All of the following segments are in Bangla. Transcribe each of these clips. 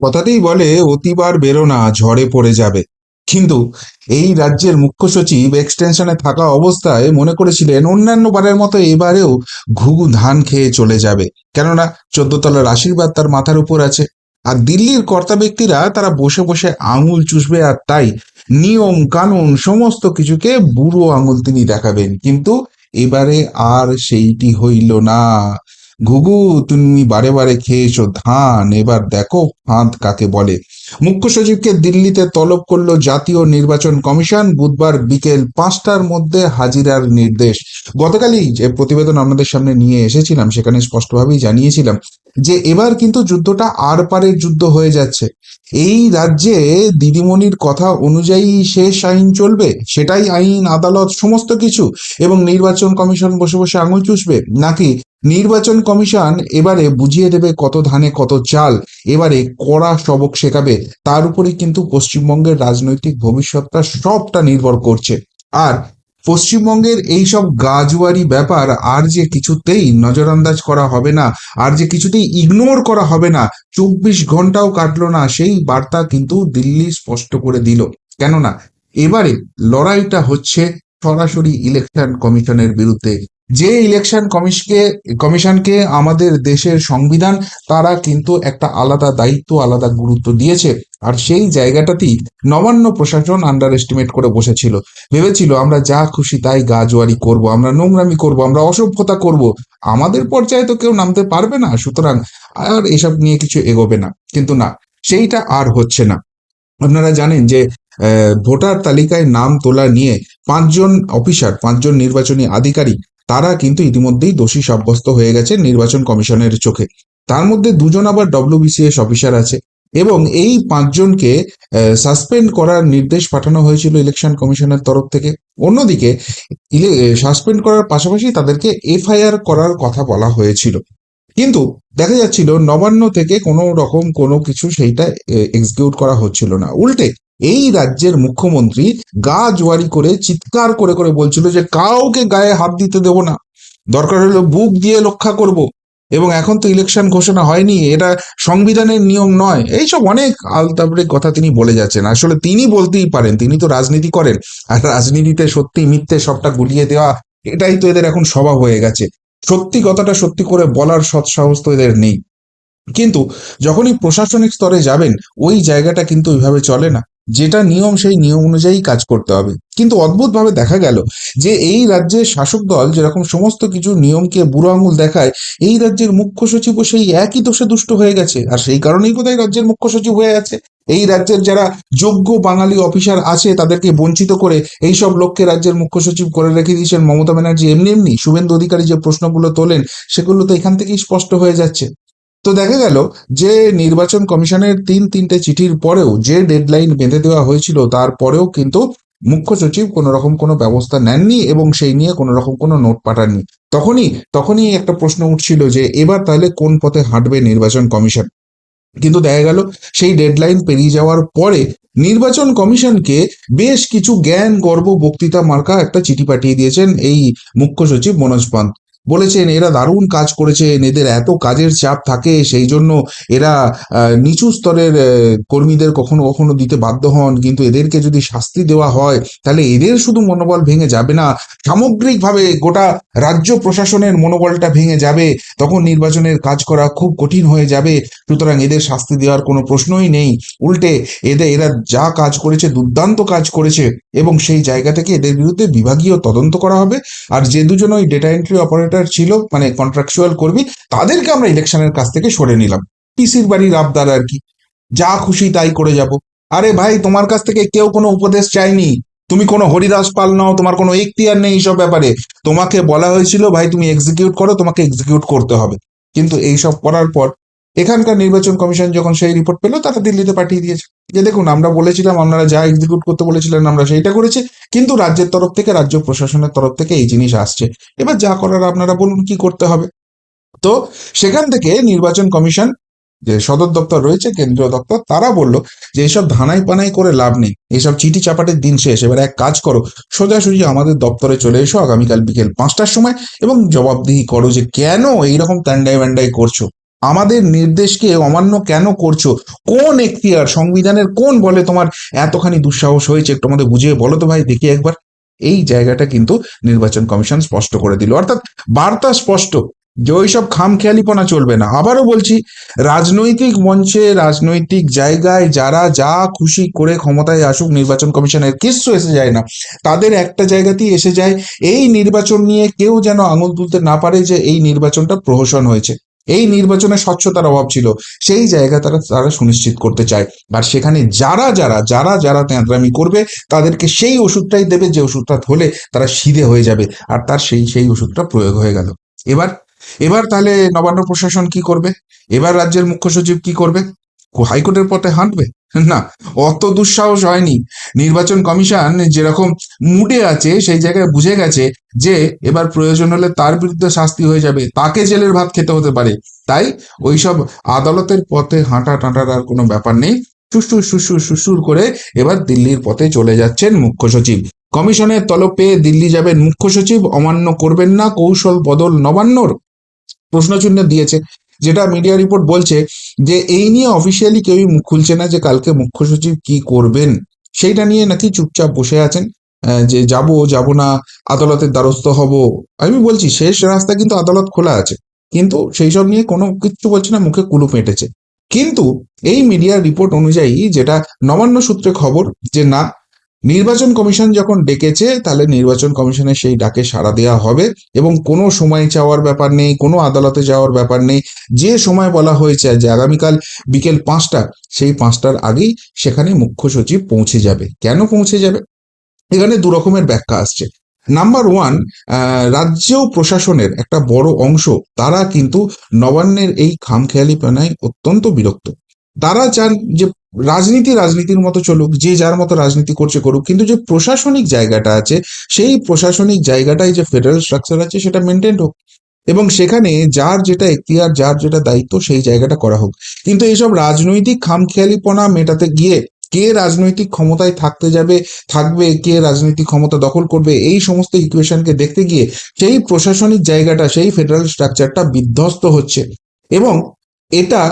কথাতেই বলে অতিবার বেরো না, ঝড়ে পড়ে যাবে। কিন্তু এই রাজ্যের মুখ্য সচিব এক্সটেনশনে থাকা অবস্থায় মনে করেছিলেন, অন্যান্য বারের মতো এবারেও ঘুঘু ধান খেয়ে চলে যাবে। কেননা চোদ্দ তলার আশীর্বাদ তার মাথার উপর আছে। আর দিল্লির কর্তা ব্যক্তিরা তারা বসে বসে আঙুল চুষবে আর তাই নিয়ম কানুন সমস্ত কিছুকে বুড়ো আঙুল তিনি দেখাবেন। কিন্তু এবারে আর সেইটি হইল না। ঘুঘু, তুমি বারে বারে খেয়েছো ধান, এবার দেখো ফাঁদ কাকে বলে। মুখ্য সচিবকে দিল্লিতে তলব করল জাতীয় নির্বাচন কমিশন, বুধবার বিকেল পাঁচটার মধ্যে হাজিরার নির্দেশ। গতকালই যে প্রতিবেদন আপনাদের সামনে নিয়ে এসেছিলাম, সেখানে স্পষ্টভাবেই জানিয়েছিলাম যে এবার কিন্তু যুদ্ধটা আর পারের যুদ্ধ হয়ে যাচ্ছে। এই রাজ্যে দিদিমণির কথা অনুযায়ী শেষ আইন চলবে, সেটাই আইন, আদালত, সমস্ত কিছু। এবং নির্বাচন কমিশন বসে বসে আঙুল চুষবে, নাকি নির্বাচন কমিশন এবারে বুঝিয়ে দেবে কত ধানে কত চাল, এবারে কড়া সবক শেখাবে। তার উপরে কিন্তু পশ্চিমবঙ্গের রাজনৈতিক ভবিষ্যৎটা সবটা নির্ভর করছে। আর পশ্চিমবঙ্গের এই সব গাজুয়ারি ব্যাপার আর যে কিছুতেই নজরআন্দাজ করা হবে না, আর যে কিছুতেই ইগনোর করা হবে না, চব্বিশ ঘন্টাও কাটলো না, সেই বার্তা কিন্তু দিল্লি স্পষ্ট করে দিল। কেননা, এবারে লড়াইটা হচ্ছে সরাসরি ইলেকশন কমিশনের বিরুদ্ধে। যে ইলেকশন কমিশনকে কমিশনকে আমাদের দেশের সংবিধান, তারা কিন্তু একটা আলাদা দায়িত্ব, আলাদা গুরুত্ব দিয়েছে। আর সেই জায়গাটাতেই নবান্ন প্রশাসন আন্ডার এস্টিমেট করে বসেছিল। ভেবেছিল, আমরা যা খুশি তাই গা জোয়ারি করব, আমরা নোংরামি করব, আমরা অসভ্যতা করব। আমাদের পর্যায়ে তো কেউ নামতে পারবে না, সুতরাং আর এসব নিয়ে কিছু এগোবে না। কিন্তু না, সেইটা আর হচ্ছে না। আপনারা জানেন যে ভোটার তালিকায় নাম তোলা নিয়ে পাঁচজন অফিসার পাঁচজন নির্বাচনী আধিকারিক তারা কিন্তু ইতিমধ্যেই দোষী সাব্যস্ত হয়ে গেছে নির্বাচন কমিশনের চোখে। তার মধ্যে দুজন আবার ডব্লিউবিসিএস অফিসার আছে এবং এই পাঁচজনকে সাসপেন্ড করার নির্দেশ পাঠানো হয়েছিল ইলেকশন কমিশনের তরফ থেকে। অন্যদিকে সাসপেন্ড করার পাশাপাশি তাদেরকে এফআইআর করার কথা বলা হয়েছিল। কিন্তু দেখা যাচ্ছিল নবান্ন থেকে কোনো রকম কোনো কিছু সেইটা এক্সিকিউট করা হচ্ছিল না। উল্টে এই রাজ্যের মুখ্যমন্ত্রী গা জোয়ারি করে চিৎকার করে করে বলছিল যে কাউকে গায়ে হাত দিতে দেব না। দরকার হলো বুক দিয়ে রক্ষা করব। এবং এখন তো ইলেকশন ঘোষণা হয়নি, এটা সংবিধানের নিয়ম নয়। এইসব অনেক আলতাবরে কথা তিনি বলে যাচ্ছেন। আসলে তিনি বলতেই পারেন, তিনি তো রাজনীতি করেন। আর রাজনীতিতে সত্যি মিথ্যে সবটা গুলিয়ে দেওয়া, এটাই তো এদের এখন স্বভাব হয়ে গেছে। সত্যি কথাটা সত্যি করে বলার সৎসাহস তো এদের নেই। কিন্তু যখনই প্রশাসনিক স্তরে যাবেন, ওই জায়গাটা কিন্তু ওইভাবে চলে না। যেটা নিয়ম সেই নিয়ম অনুযায়ী কাজ করতে হবে। কিন্তু অদ্ভুতভাবে দেখা গেল যে এই রাজ্যের শাসক দল যেরকম সমস্ত কিছু নিয়মকে বুড়ো আঙুল দেখায়, এই রাজ্যের মুখ্য সচিবও সেই একই দোষে দুষ্ট হয়ে গেছে। আর সেই কারণেই কোথায় রাজ্যের মুখ্য সচিব হয়ে আছে। এই রাজ্যের যারা যোগ্য বাঙালি অফিসার আছে, তাদেরকে বঞ্চিত করে এই সব লোককে রাজ্যের মুখ্য সচিব করে রেখে দিয়েছেন মমতা ব্যানার্জি। এমনি এমনি শুভেন্দু অধিকারী যে প্রশ্নগুলো তোলেন, সেগুলো তো এখান থেকেই স্পষ্ট হয়ে যাচ্ছে। তো দেখা গেল যে নির্বাচন কমিশনের তিন তিনটে চিঠির পরেও যে ডেডলাইন বেঁধে দেওয়া হয়েছিল তারপরেও কিন্তু মুখ্য সচিব কোনো রকম কোনো ব্যবস্থা নেননি এবং সেই নিয়ে কোনো রকম কোনো নোট পাঠাননি। তখনই তখনই একটা প্রশ্ন উঠছিল যে এবার তাহলে কোন পথে হাঁটবে নির্বাচন কমিশন? কিন্তু দেখা গেল সেই ডেডলাইন পেরিয়ে যাওয়ার পরে নির্বাচন কমিশনকে বেশ কিছু জ্ঞান, গর্ব, বক্তৃতা, মার্কা একটা চিঠি পাঠিয়ে দিয়েছেন এই মুখ্য সচিব মনোজ পান্ত। বলেছেন, এরা দারুণ কাজ করেছেন, এদের এত কাজের চাপ থাকে, সেই জন্য এরা নিচু স্তরের কর্মীদের কখনো কখনো দিতে বাধ্য হন। কিন্তু এদেরকে যদি শাস্তি দেওয়া হয়, তাহলে এদের শুধু মনোবল ভেঙে যাবে না, সামগ্রিকভাবে গোটা রাজ্য প্রশাসনের মনোবলটা ভেঙে যাবে। তখন নির্বাচনের কাজ করা খুব কঠিন হয়ে যাবে। সুতরাং এদের শাস্তি দেওয়ার কোনো প্রশ্নই নেই। উল্টে এদের এরা যা কাজ করেছে, দুর্দান্ত কাজ করেছে, এবং সেই জায়গা থেকে এদের বিরুদ্ধে বিভাগীয় তদন্ত করা হবে। আর যে দুজন ওই ডেটা এন্ট্রি অপারেটর ছিল মানে কন্ট্রাকচুয়াল কর্মী, তাদেরকে আমরা ইলেকশনের কাছ থেকে সরে নিলাম। পিসির বাড়ির আবদার আর কি। যা খুশি তাই করে যাব। আরে ভাই, তোমার কাছ থেকে কেউ কোনো উপদেশ চাইনি তুমি কোনো হরিদাস পাল নাও, তোমার কোনো এখতিয়ার নেই এইসব ব্যাপারে। তোমাকে বলা হয়েছিল, ভাই, তুমি এক্সিকিউট করো, তোমাকে এক্সিকিউট করতে হবে। কিন্তু এইসব করার পর এখানকার নির্বাচন কমিশন যখন সেই রিপোর্ট পেল তারা দিল্লিতে পাঠিয়ে দিয়েছে। যে দেখুন, আমরা বলেছিলাম, আপনারা যা এক্সিকিউট করতে বলেছিলেন, আমরা সেইটা করেছি, কিন্তু রাজ্যের তরফ থেকে, রাজ্য প্রশাসনের তরফ থেকে এই জিনিস আসছে। এবার যা করার আপনারা বলুন, কি করতে হবে? তো সেখান থেকে নির্বাচন কমিশন, যে সদর দপ্তর রয়েছে, কেন্দ্রীয় দপ্তর, তারা বলল যে এইসব ধানাই পানাই করে লাভ নেই। এইসব চিঠি চাপাটের দিন শেষ। এবার এক কাজ করো, সোজাসুজি আমাদের দপ্তরে চলে এসো আগামীকাল বিকেল পাঁচটার সময় এবং জবাবদিহি করো যে কেন এইরকম ট্যান্ডাই ব্যান্ডাই করছ। আমাদের নির্দেশকে অমান্য কেন করছ? কোন এখতিয়ার, সংবিধানের কোন বলে তোমার এতখানি দুঃসাহস হয়েছে? একটু আমাদের বুঝিয়ে বলো তো ভাই, দেখি একবার। এই জায়গাটা কিন্তু নির্বাচন কমিশন স্পষ্ট করে দিল। অর্থাৎ বার্তা স্পষ্ট যে ওইসব খামখেয়ালিপনা চলবে না। আবারও বলছি, রাজনৈতিক মঞ্চে, রাজনৈতিক জায়গায় যারা যা খুশি করে ক্ষমতায় আসুক, নির্বাচন কমিশনের কিচ্ছু এসে যায় না। তাদের একটা জায়গাতেই এসে যায়, এই নির্বাচন নিয়ে কেউ যেন আঙুল তুলতে না পারে যে এই নির্বাচনটা প্রহসন হয়েছে। এই নির্বাচনে স্বচ্ছতার অভাব ছিল, সেই জায়গা তারা তারা সুনিশ্চিত করতে চায়। আর সেখানে যারা যারা যারা যারা তেঁতরামি করবে, তাদেরকে সেই ওষুধটাই দেবে, যে ওষুধটা হলে তারা সিধে হয়ে যাবে। আর তার সেই সেই ওষুধটা প্রয়োগ হয়ে গেল। এবার এবার তাহলে নবান্ন প্রশাসন কি করবে? এবার রাজ্যের মুখ্য সচিব কি করবে? হাইকোর্টের পথে হাঁটবে? না, অত দুঃসাহস হয়নি। নির্বাচন কমিশন যেরকম মুডে আছে, সেই জায়গায় বুঝে গেছে যে এবার প্রয়োজন হলে তার বিরুদ্ধে শাস্তি হয়ে যাবে। তাকে জেলের ভাত খেতে হতে পারে। তাই ওইসব আদালতের পথে হাঁটা টাঁটার আর কোনো ব্যাপার নেই। সুসুর সুসুর সুসুর করে এবার দিল্লির পথে চলে যাচ্ছেন মুখ্য সচিব। কমিশনের তলব পেয়ে দিল্লি যাবেন মুখ্য সচিব। অমান্য করবেন না। কৌশল বদল নবান্নর। প্রশ্নচিহ্ন দিয়েছে। যেটা মিডিয়া রিপোর্ট বলছে যে, এই নিয়ে অফিসিয়ালি কেউই মুখ খুলছে না যে কালকে মুখ্য সচিব কি করবেন। সেইটা নিয়ে নাকি চুপচাপ বসে আছেন যে যাব যাব না, আদালতের দ্বারস্থ হব। আমি বলছি, শেষ রাস্তা কিন্তু আদালত খোলা আছে। কিন্তু সেই সব নিয়ে কোনো কিচ্ছু বলছে না, মুখে কুলু পেটেছে কিন্তু এই মিডিয়ার রিপোর্ট অনুযায়ী যেটা নবান্ন সূত্রে খবর যে না নির্বাচন কমিশন যখন ডেকেছে, তাহলে নির্বাচন কমিশনের সেই ডাকে সাড়া দেওয়া হবে এবং কোনো সময় চাওয়ার ব্যাপার নেই, কোনো আদালতে যাওয়ার ব্যাপার নেই। যে সময় বলা হয়েছে যে আগামীকাল বিকেল পাঁচটা, সেই পাঁচটার আগেই সেখানে মুখ্য সচিব পৌঁছে যাবে। কেন পৌঁছে যাবে? এখানে দু রকমের ব্যাখ্যা আসছে। নাম্বার ওয়ান রাজ্য প্রশাসনের একটা বড় অংশ, তারা কিন্তু নবান্নের এই খামখেয়ালিপনায় অত্যন্ত বিরক্ত। তারা চান যে রাজনীতি রাজনীতির মতো চলুক, যে যার মতো রাজনীতি করছে করুক, কিন্তু যে প্রশাসনিক জায়গাটা আছে, সেই প্রশাসনিক জায়গাটায় যে ফেডারেল স্ট্রাকচার আছে, সেটা মেনটেন হোক। এবং সেখানে যার যেটা এখতিয়ার, যার যেটা দায়িত্ব, সেই জায়গাটা করা হোক। কিন্তু এইসব রাজনৈতিক খামখেয়ালিপনা মেটাতে গিয়ে কে রাজনৈতিক ক্ষমতায় থাকতে যাবে, থাকবে, কে রাজনৈতিক ক্ষমতা দখল করবে, এই সমস্ত ইকুয়েশনকে দেখতে গিয়ে সেই প্রশাসনিক জায়গাটা, সেই ফেডারেল স্ট্রাকচারটা বিধ্বস্ত হচ্ছে। এবং এটা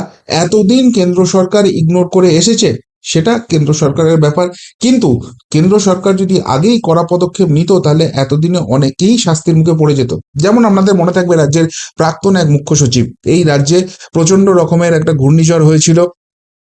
এতদিন কেন্দ্র সরকার ইগনোর করে এসেছে, সেটা কেন্দ্র সরকারের ব্যাপার। কিন্তু কেন্দ্র সরকার যদি আগেই কড়া পদক্ষেপ নিত, তাহলে এতদিনে অনেকেই শাস্তির মুখে পড়ে যেত। যেমন আপনাদের মনে থাকবে রাজ্যের প্রাক্তন এক মুখ্য সচিব। এই রাজ্যে প্রচণ্ড রকমের একটা ঘূর্ণিঝড় হয়েছিল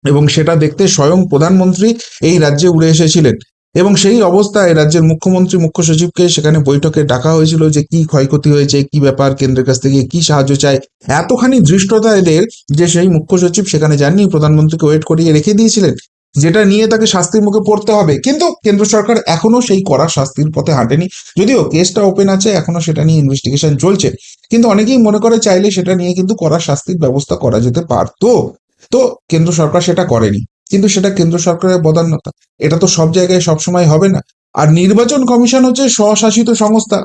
এবং সেটা দেখতে স্বয়ং প্রধানমন্ত্রী এই রাজ্যে উড়ে এসেছিলেন। এবং সেই অবস্থায় রাজ্যের মুখ্যমন্ত্রী মুখ্য সচিবকে সেখানে বৈঠকে ডাকা হয়েছিল যে কি ক্ষয়ক্ষতি হয়েছে, কি ব্যাপার, কেন্দ্রের কাছ থেকে কি সাহায্য চায়। এতখানি ধৃষ্টতা এদের যে সেই মুখ্য সচিব সেখানে যাননি, প্রধানমন্ত্রীকে ওয়েট করিয়ে রেখে দিয়েছিলেন, যেটা নিয়ে তাকে শাস্তির মুখে পড়তে হবে। কিন্তু কেন্দ্র সরকার এখনও সেই কড়া শাস্তির পথে হাঁটেনি। যদিও কেসটা ওপেন আছে, এখনও সেটা নিয়ে ইনভেস্টিগেশন চলছে। কিন্তু অনেকেই মনে করে চাইলে সেটা নিয়ে কিন্তু কড়া শাস্তির ব্যবস্থা করা যেতে পারতো। তো কেন্দ্র সরকার সেটা করেনি। কিন্তু সেটা কেন্দ্র সরকারের বদান্যতা। এটা তো সব জায়গায় সবসময় হবে না। আর নির্বাচন কমিশন হচ্ছে স্বশাসিত সংস্থা।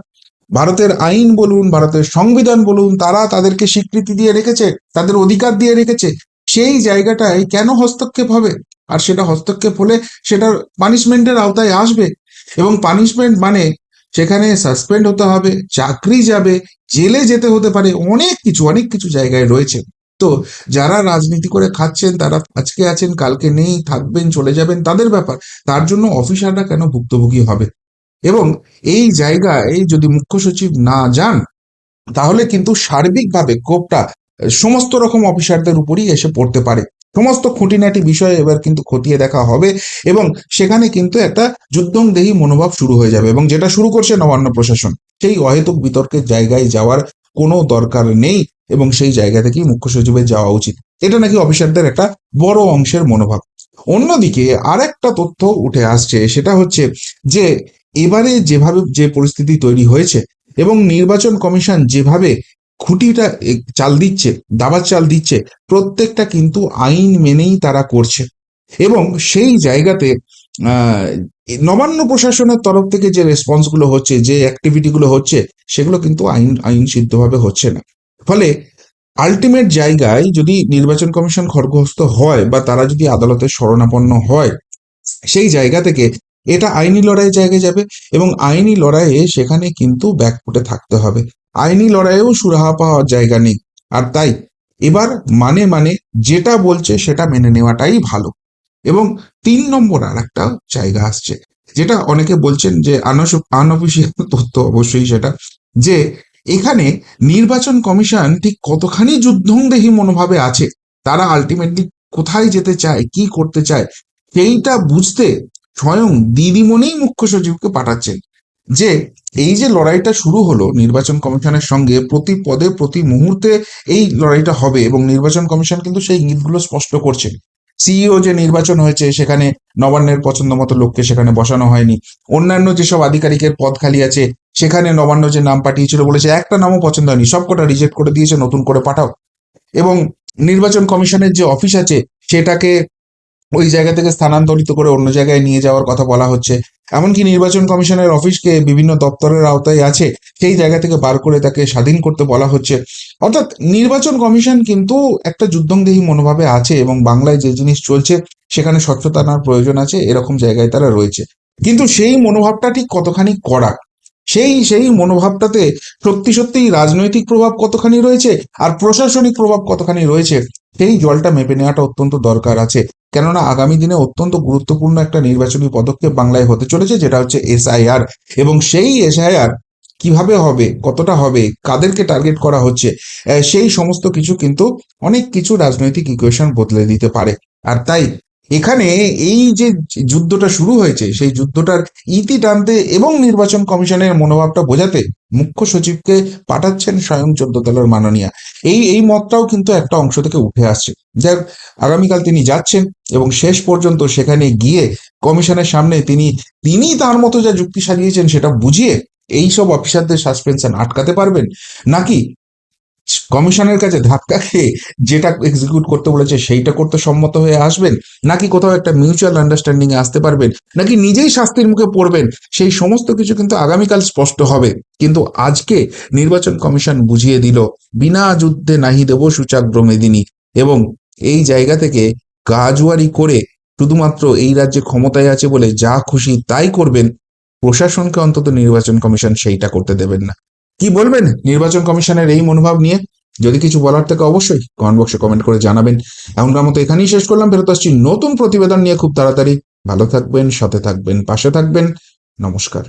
ভারতের আইন বলুন, ভারতের সংবিধান বলুন, তারা তাদেরকে স্বীকৃতি দিয়ে রেখেছে, তাদের অধিকার দিয়ে রেখেছে। সেই জায়গাটায় কেন হস্তক্ষেপ হবে? আর সেটা হস্তক্ষেপ হলে সেটা পানিশমেন্টের আওতায় আসবে। এবং পানিশমেন্ট মানে সেখানে সাসপেন্ড হতে হবে, চাকরি যাবে, জেলে যেতে হতে পারে, অনেক কিছু অনেক কিছু জায়গায় রয়েছে। তো যারা রাজনীতি করে খাচ্ছেন, তারা আজকে আছেন, কালকে নেই, থাকবেন, চলে যাবেন, তাদের ব্যাপার। তার জন্য অফিসাররা কেন ভুক্তভোগী হবে? এবং এই জায়গায় যদি মুখ্য সচিব না যান, তাহলে কিন্তু সার্বিকভাবে ক্ষোভটা সমস্ত রকম অফিসারদের উপরই এসে পড়তে পারে। সমস্ত খুঁটিনাটি বিষয়ে এবার কিন্তু খতিয়ে দেখা হবে এবং সেখানে কিন্তু একটা যুদ্ধংদেহী মনোভাব শুরু হয়ে যাবে এবং যেটা শুরু করছে নবান্ন প্রশাসন, সেই অহেতুক বিতর্কের জায়গায় যাওয়ার কোনো দরকার নেই এবং সেই জায়গা থেকেই মুখ্য সচিবের যাওয়া উচিত। এটা নাকি অফিসারদের একটা বড় অংশের মনোভাব। অন্যদিকে আর একটা তথ্য উঠে আসছে, সেটা হচ্ছে যে এবারে যেভাবে যে পরিস্থিতি তৈরি হয়েছে এবং নির্বাচন কমিশন যেভাবে খুঁটিটা চাল দিচ্ছে, দাবার চাল দিচ্ছে, প্রত্যেকটা কিন্তু আইন মেনেই তারা করছে। এবং সেই জায়গাতে নবান্ন প্রশাসনের তরফ থেকে যে রেসপন্সগুলো হচ্ছে, যে অ্যাক্টিভিটিগুলো হচ্ছে, সেগুলো কিন্তু আইন আইন সিদ্ধভাবে হচ্ছে না। ফলে আলটিমেট জায়গায় যদি নির্বাচন কমিশন খড়গহস্ত হয় বা তারা যদি আদালতের শরণাপন্ন হয়, সেই জায়গা থেকে এটা আইনি লড়াইয়ের জায়গায় যাবে এবং আইনি লড়াইয়ে সেখানে কিন্তু ব্যাকফুটে থাকতে হবে। আইনি লড়াইয়েও সুরাহা পাওয়ার জায়গা নেই। আর তাই এবার মানে মানে যেটা বলছে সেটা মেনে নেওয়াটাই ভালো। এবং তিন নম্বর আর একটা জায়গা আসছে, যেটা অনেকে বলছেন যে আনঅফিসিয়াল তথ্য অবশ্যই সেটা, যে এখানে নির্বাচন কমিশন ঠিক কতখানি যুদ্ধংদেহী মনোভাবে আছে, তারা আলটিমেটলি কোথায় যেতে চায়, কি করতে চায়, সেইটা বুঝতে স্বয়ং দিদিমণি মুখ্য সচিবকে পাঠাচ্ছেন। যে এই যে লড়াইটা শুরু হলো নির্বাচন কমিশনের সঙ্গে প্রতি পদে, প্রতি মুহূর্তে এই লড়াইটা হবে এবং নির্বাচন কমিশন কিন্তু সেই ইঙ্গিতগুলো স্পষ্ট করছে সিইও যে নির্বাচন হয়েছে, সেখানে নবান্নের পছন্দ মতো লোককে সেখানে বসানো হয়নি। অন্যান্য যেসব আধিকারিকের পদ খালি আছে, সেখানে নবান্ন যে নাম পাঠিয়েছিল বলেছে, একটা নামও পছন্দ হয়নি, সবকটা রিজেক্ট করে দিয়েছে, নতুন করে পাঠাও। এবং নির্বাচন কমিশনের যে অফিস আছে, সেটাকে ওই জায়গা থেকে স্থানান্তরিত করে অন্য জায়গায় নিয়ে যাওয়ার কথা বলা হচ্ছে। এমনকি নির্বাচন কমিশনের অফিসকে বিভিন্ন দপ্তরের আওতায় আছে, সেই জায়গা থেকে বার করে তাকে স্বাধীন করতে বলা হচ্ছে। অর্থাৎ নির্বাচন কমিশন কিন্তু একটা যুদ্ধংদেহী মনোভাবে আছে এবং বাংলায় যে জিনিস চলছে, সেখানে স্বচ্ছতা আনার প্রয়োজন আছে, এরকম জায়গায় তারা রয়েছে। কিন্তু সেই মনোভাবটা ঠিক কতখানি কড়া? সেই সেই মনোভাবটাতে সত্যি সত্যি রাজনৈতিক প্রভাব কতখানি রয়েছে আর প্রশাসনিক প্রভাব কতখানি রয়েছে, সেই জলটা মেপে নেওয়াটা অত্যন্ত দরকার আছে। কেননা আগামী দিনে অত্যন্ত গুরুত্বপূর্ণ একটা নির্বাচনী পদক্ষেপ বাংলায় হতে চলেছে, যেটা হচ্ছে এসআইআর এবং সেই এসআইআর কীভাবে হবে, কতটা হবে, কাদেরকে টার্গেট করা হচ্ছে সেই সমস্ত কিছু কিন্তু অনেক কিছু রাজনৈতিক ইকুয়েশন বদলে দিতে পারে। আর তাই এখানে এই যে যুদ্ধটা শুরু হয়েছে, সেই যুদ্ধটার ইতি টানতে এবং নির্বাচন কমিশনের মনোভাবটা বোঝাতে মুখ্য সচিবকে পাঠাচ্ছেন স্বয়ং চোদ্দ তলার মাননীয়া। এই এই মতটাও কিন্তু একটা অংশ থেকে উঠে আসছে। যাক, আগামীকাল তিনি যাচ্ছেন এবং শেষ পর্যন্ত সেখানে গিয়ে কমিশনের সামনে তিনি তিনি তার মতো যা যুক্তি সাজিয়েছেন সেটা বুঝিয়ে এই সব অফিসারদের সাসপেনশন আটকাতে পারবেন? নাকি কমিশনের কাছে ধাক্কা খেয়ে যেটা এক্সিকিউট করতে বলেছে সেইটা করতে সম্মত হয়ে আসবেন? নাকি কোথাও একটা মিউচুয়াল আন্ডারস্ট্যান্ডিং এ আসতে পারবেন? নাকি নিজেই শাস্তির মুখে পড়বেন? সেই সমস্ত কিছু কিন্তু আগামীকাল স্পষ্ট হবে। কিন্তু আজকে নির্বাচন কমিশন বুঝিয়ে দিল, বিনা যুদ্ধে নাহি দেব সুচাগ্র মেদিনী। এবং এই জায়গা থেকে গাজুয়ারি করে শুধুমাত্র এই রাজ্যে ক্ষমতায় আছে বলে যা খুশি তাই করবেন, প্রশাসনকে অন্তত নির্বাচন কমিশন সেইটা করতে দেবেন না। কি বলবেন? নির্বাচন কমিশনের এই মনোভাব নিয়ে যদি কিছু বলার থেকে অবশ্যই কমেন্ট বক্সে কমেন্ট করে জানাবেন। এমনকার মতো এখানেই শেষ করলাম। ফেরত আসছি নতুন প্রতিবেদন নিয়ে খুব তাড়াতাড়ি। ভালো থাকবেন, সাথে থাকবেন, পাশে থাকবেন। নমস্কার।